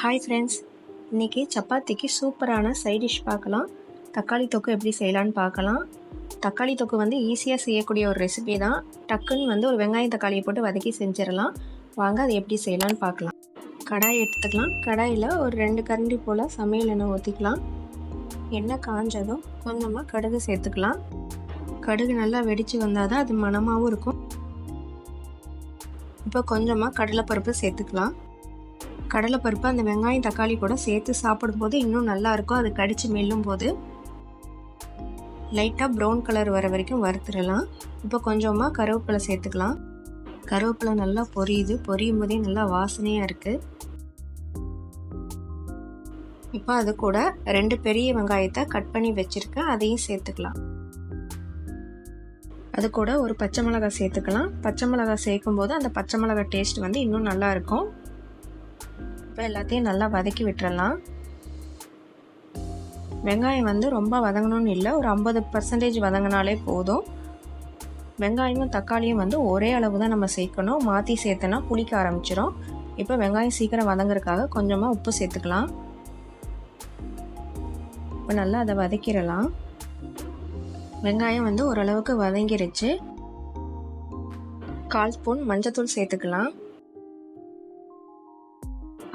Hi friends இன்றைக்கி சப்பாத்திக்கு சூப்பரான சைட் டிஷ் பார்க்கலாம். தக்காளி தொக்கு எப்படி செய்யலான்னு பார்க்கலாம். தக்காளி தொக்கு வந்து ஈஸியாக செய்யக்கூடிய ஒரு ரெசிபி தான். டக்குன்னு வந்து ஒரு வெங்காயம் தக்காளியை போட்டு வதக்கி செஞ்சிடலாம். வாங்க அதை எப்படி செய்யலான்னு பார்க்கலாம். கடாய் எடுத்துக்கலாம். கடாயில் ஒரு ரெண்டு கரண்டி போல் சமையல் எண்ணெய் ஊற்றிக்கலாம் எண்ணெய் காஞ்சதும் கொஞ்சமாக கடுகு சேர்த்துக்கலாம். கடுகு நல்லா வெடித்து வந்தால் தான் அது மணமாகவும் இருக்கும். இப்போ கொஞ்சமாக கடலைப்பருப்பு சேர்த்துக்கலாம். கடலைப்பருப்பு அந்த வெங்காயம் தக்காளி கூட சேர்த்து சாப்பிடும்போது இன்னும் நல்லா இருக்கும். அது கடித்து மெல்லும் போது லைட்டாக ப்ரௌன் கலர் வர வரைக்கும் வறுத்துடலாம். இப்போ கொஞ்சமாக கருவேப்பிலை சேர்த்துக்கலாம். கருவேப்பிலை நல்லா பொரியுது. பொரியும் போதே நல்லா வாசனையாக இருக்குது இப்போ அது கூட ரெண்டு பெரிய வெங்காயத்தை கட் பண்ணி வச்சுருக்கேன். அதையும் சேர்த்துக்கலாம். அது கூட ஒரு பச்சை மிளகாய் சேர்த்துக்கலாம். பச்சை மிளகாய் சேர்க்கும் போது அந்த பச்சை மிளகாய் டேஸ்ட் வந்து இன்னும் நல்லாயிருக்கும் இப்போ எல்லாத்தையும் நல்லா வதக்கி விட்டுறலாம். வெங்காயம் வந்து ரொம்ப வதங்கணும்னு இல்லை ஒரு ஐம்பது பர்சன்டேஜ் வதங்கினாலே போதும். வெங்காயமும் தக்காளியும் வந்து ஒரே அளவு தான் நம்ம சேர்க்கணும். மாற்றி சேர்த்தனா புளிக்க ஆரம்பிச்சிடும் இப்போ வெங்காயம் சீக்கிரம் வதங்குறதுக்காக கொஞ்சமாக உப்பு சேர்த்துக்கலாம். இப்போ நல்லா அதை வதக்கிடலாம். வெங்காயம் வந்து ஓரளவுக்கு வதங்கிருச்சு. கால் ஸ்பூன் மஞ்சத்தூள் சேர்த்துக்கலாம்.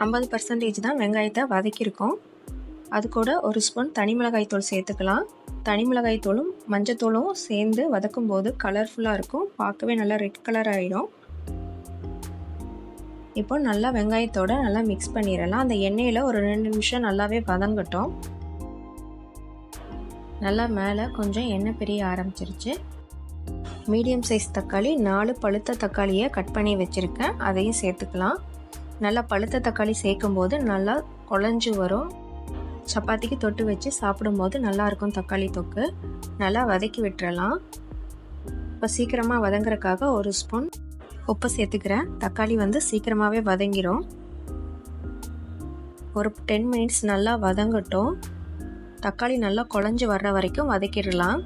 ஐம்பது பர்சன்டேஜ் தான் வெங்காயத்தை வதக்கியிருக்கோம். அது கூட ஒரு ஸ்பூன் தனி மிளகாய் தூள் சேர்த்துக்கலாம். தனி மிளகாய் தூளும் மஞ்சத்தூளும் சேர்ந்து வதக்கும் போது கலர்ஃபுல்லாக இருக்கும். பார்க்கவே நல்லா ரெட் கலர் ஆகிடும் இப்போ நல்லா வெங்காயத்தோடு நல்லா மிக்ஸ் பண்ணிடலாம். அந்த எண்ணெயில் ஒரு ரெண்டு நிமிஷம் நல்லாவே வதங்கட்டும். நல்லா மேலே கொஞ்சம் எண்ணெய் பிரிய ஆரம்பிச்சிருச்சு. மீடியம் சைஸ் தக்காளி நாலு பழுத்த தக்காளியை கட் பண்ணி வச்சுருக்கேன். அதையும் சேர்த்துக்கலாம். நல்லா பழுத்த தக்காளி சேர்க்கும் போது நல்லா குழஞ்சி வரும். சப்பாத்திக்கு தொட்டு வச்சு சாப்பிடும்போது நல்லாயிருக்கும் தக்காளி தொக்கு. நல்லா வதக்கி விட்டுறலாம். இப்போ சீக்கிரமாக வதங்குறக்காக ஒரு ஸ்பூன் உப்பு சேர்த்துக்கிறேன். தக்காளி வந்து சீக்கிரமாகவே வதங்கிடும் ஒரு டென் மினிட்ஸ் நல்லா வதங்கட்டும். தக்காளி நல்லா குழஞ்சி வர்ற வரைக்கும் வதக்கிடலாம்.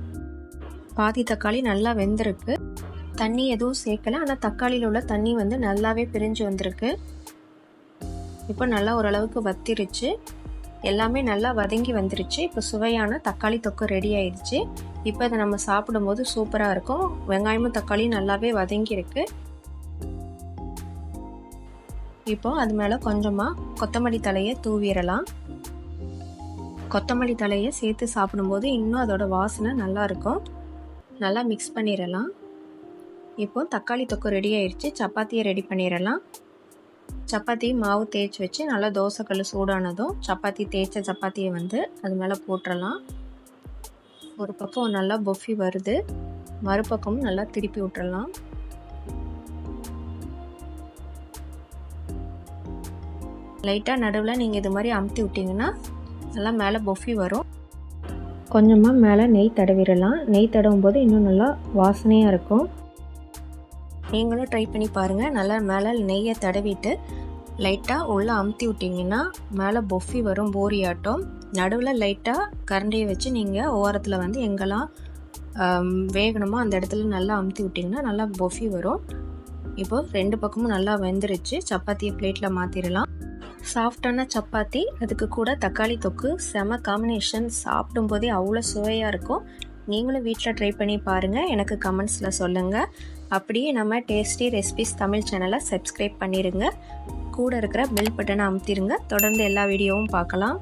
பாதி தக்காளி நல்லா வெந்திருக்கு. தண்ணி எதுவும் சேர்க்கல. ஆனால் தக்காளியில் உள்ள தண்ணி வந்து நல்லாவே பிரிஞ்சு வந்திருக்கு. இப்போ நல்லா ஓரளவுக்கு வத்திருச்சு. எல்லாமே நல்லா வதங்கி வந்துருச்சு. இப்போ சுவையான தக்காளி தொக்கு ரெடி ஆயிடுச்சு. இப்போ இதை நம்ம சாப்பிடும்போது சூப்பராக இருக்கும். வெங்காயமும் தக்காளியும் நல்லாவே வதங்கியிருக்கு. இப்போ அது மேலே கொஞ்சமாக கொத்தமல்லி தலையை தூவிடலாம். கொத்தமல்லி தலையை சேர்த்து சாப்பிடும்போது இன்னும் அதோட வாசனை நல்லாயிருக்கும் நல்லா மிக்ஸ் பண்ணிடலாம். இப்போ தக்காளி தொக்கு ரெடி ஆயிடுச்சு. சப்பாத்தியை ரெடி பண்ணிடலாம். சப்பாத்தி மாவு தேய்ச்சி வச்சு நல்லா தோசைக்கல் சூடானதும் சப்பாத்தி தேய்ச்ச சப்பாத்தியை வந்து அது மேலே போட்டுடலாம் ஒரு பக்கம் நல்லா பொஃபி வருது. மறுபக்கமும் நல்லா திருப்பி விட்டுறலாம் லைட்டாக நடுவில் நீங்கள் இது மாதிரி அமுத்தி விட்டிங்கன்னா நல்லா மேலே பொஃபி வரும். கொஞ்சமாக மேலே நெய் தடவிடலாம். நெய் தடவும் போது இன்னும் நல்லா வாசனையாக இருக்கும். நீங்களும் ட்ரை பண்ணி பாருங்கள் நல்லா மேலே நெய்யை தடவிட்டு லைட்டாக உள்ளே அமுத்தி விட்டிங்கன்னா மேலே பொஃபி வரும் போரி ஆட்டம். நடுவில் லைட்டாக கரண்டியை வச்சு நீங்கள் ஓரத்தில் வந்து எங்கெல்லாம் வேகணுமோ அந்த இடத்துல நல்லா அமுத்தி விட்டிங்கன்னா நல்லா பொஃபி வரும். இப்போ ரெண்டு பக்கமும் நல்லா வெந்துருச்சு. சப்பாத்தியை பிளேட்டில் மாற்றிடலாம் சாஃப்டான சப்பாத்தி அதுக்கு கூட தக்காளி தொக்கு செம காம்பினேஷன் சாப்பிடும்போதே அவ்வளோ சுவையாக இருக்கும். நீங்களும் வீட்டில் ட்ரை பண்ணி பாருங்கள் எனக்கு கமெண்ட்ஸில் சொல்லுங்கள் அப்படியே நம்ம டேஸ்டி ரெசிபிஸ் தமிழ் சேனலை சப்ஸ்கிரைப் பண்ணிடுங்க கூட இருக்கிற பெல் பட்டனை அமுத்திடுங்க தொடர்ந்து எல்லா வீடியோவும் பார்க்கலாம்.